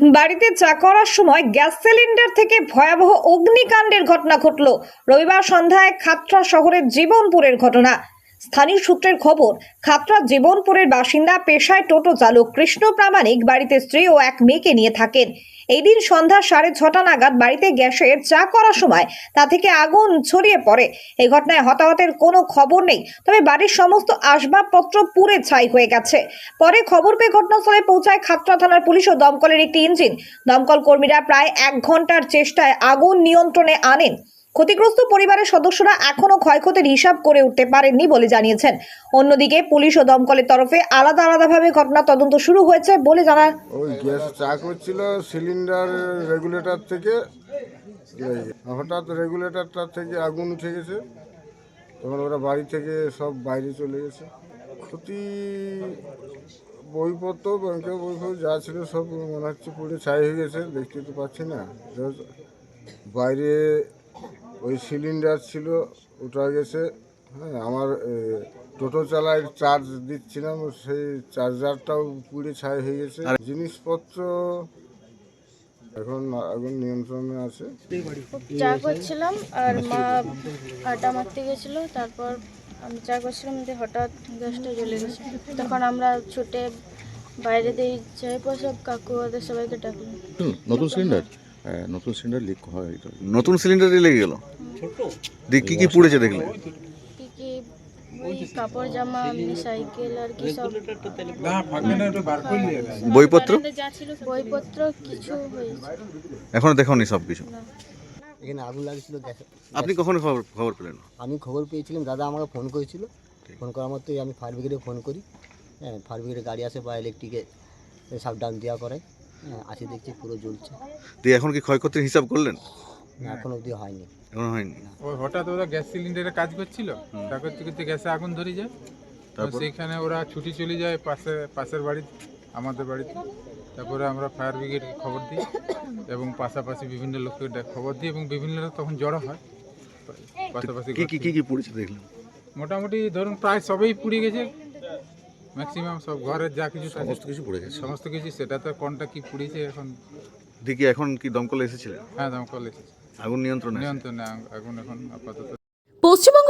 বাড়িতে চা করার সময় গ্যাস সিলিন্ডার থেকে ভয়াবহ অগ্নিকাণ্ডের ঘটনা ঘটল। রবিবার সন্ধ্যায় খাতড়া শহরের জীবনপুরের ঘটনা। স্থানীয় সূত্রের খবর, খাতড়া জীবনপুরের বাসিন্দা পেশায় টোটো চালক কৃষ্ণ প্রামাণিক বাড়িতে স্ত্রী ও এক মেয়েকে নিয়ে থাকেন। এই দিন সন্ধ্যা সাড়ে ছটা নাগাদ বাড়িতে গ্যাসের চা করার সময় তা থেকে আগুন ছড়িয়ে পড়ে। এই ঘটনায় হতাহতের কোনো খবর নেই, তবে বাড়ির সমস্ত আসবাবপত্র পুড়ে ছাই হয়ে গেছে। পরে খবর পেয়ে ঘটনাস্থলে পৌঁছায় খাতড়া থানার পুলিশ ও দমকলের একটি ইঞ্জিন। দমকল কর্মীরা প্রায় এক ঘণ্টার চেষ্টায় আগুন নিয়ন্ত্রণে আনেন। ক্ষতিগ্রস্ত পরিবারের সদস্যরা এখনও ক্ষয়ক্ষতির হিসাব করে উঠতে পারেননি বলে জানিয়েছেন। অন্যদিকে পুলিশ ও দমকলের তরফে আলাদা আলাদাভাবে ঘটনা তদন্ত শুরু হয়েছে বলে জানা ওই গ্যাস চা করছিল সিলিন্ডার রেগুলেটর থেকে। হঠাৎ রেগুলেটরটা থেকে আগুন উঠে গেছে। তখন ওরা বাড়ি থেকে সব বাইরে চলে গেছে। ক্ষতি বইপত্র, ব্যাংকের বইপত্র যা ছিল সব মনে হচ্ছে পুড়ে ছাই হয়ে গেছে, দেখতে তো পাচ্ছি না। বাইরে ওই সিলিন্ডার ছিল ওটা গেছে। হ্যাঁ আমার টোটো চালায় চার্জ দিচ্ছিলাম সেই চার্জারটাও পুড়ে ছাই হয়ে গেছে। জিনিসপত্র এখন আগুন নিয়ন্ত্রণে আছে। চা করছিলাম আর মা আটা মারতে গেছিল তারপর আমি চা করছিলাম দিয়ে হঠাৎ গ্যাসটা জ্বলে গেছে। তখন আমরা ছুটে বাইরে দিয়ে যাই পর সব কাকু ওদের সবাইকে ডাকলাম। নতুন সিলিন্ডার? নতুন সিলিন্ডার লিক হয় নতুন সিলিন্ডারই লেগে গেল? দিয়ে কি কি পুড়েছে দেখলে? কি কি ওই কাপড় জামা সাইকেল আর কি সব। বইপত্র? বইপত্র কিছু এখনও দেখোনি সব কিছু? এখানে আগুন লাগছিল আপনি কখন খবর খবর পেলেন? আমি খবর পেয়েছিলাম দাদা আমাকে ফোন করেছিল। ফোন করার মতোই আমি ফায়ার ব্রিগেডে ফোন করি। হ্যাঁ ফায়ার ব্রিগেডে গাড়ি আসে বা ইলেকট্রিকে সাবধান দেওয়া করে। হ্যাঁ আসি দেখছি পুরো জ্বলছে। দিয়ে এখন কি ক্ষয়ক্ষতির হিসাব করলেন? এখন অবধি হয়নি। এখনও হয়নি? ওই হঠাৎ ওরা গ্যাস সিলিন্ডারে কাজ করছিল? তা করতে করতে গ্যাসে আগুন ধরে যায়। তো তারপর? সেইখানে ওরা ছুটি চলে যায় পাশে পাশের বাড়ি আমাদের বাড়িতে। তারপরে আমরা ফায়ার ব্রিগেডকে খবর দিই এবং পাশাপাশি বিভিন্ন লোককে খবর দিই এবং বিভিন্ন লোক তখন জড়ো হয়। পাশাপাশি কি কি কি পুড়েছে দেখলেন? মোটামুটি ধরুন প্রায় সবই পুড়ে গেছে। ম্যাক্সিমাম সব ঘরের যা কিছু থাকে। সমস্ত কিছু পুড়ে গেছে। সমস্ত কিছু সেটা তো কোনটা কি পুড়েছে এখন? দিকে এখন কি দমকল এসেছিলেন হ্যাঁ দমকল এসেছে। আগুন নিয়ন্ত্রণে নিয়ন্ত্রণ আগুন এখন আপাতত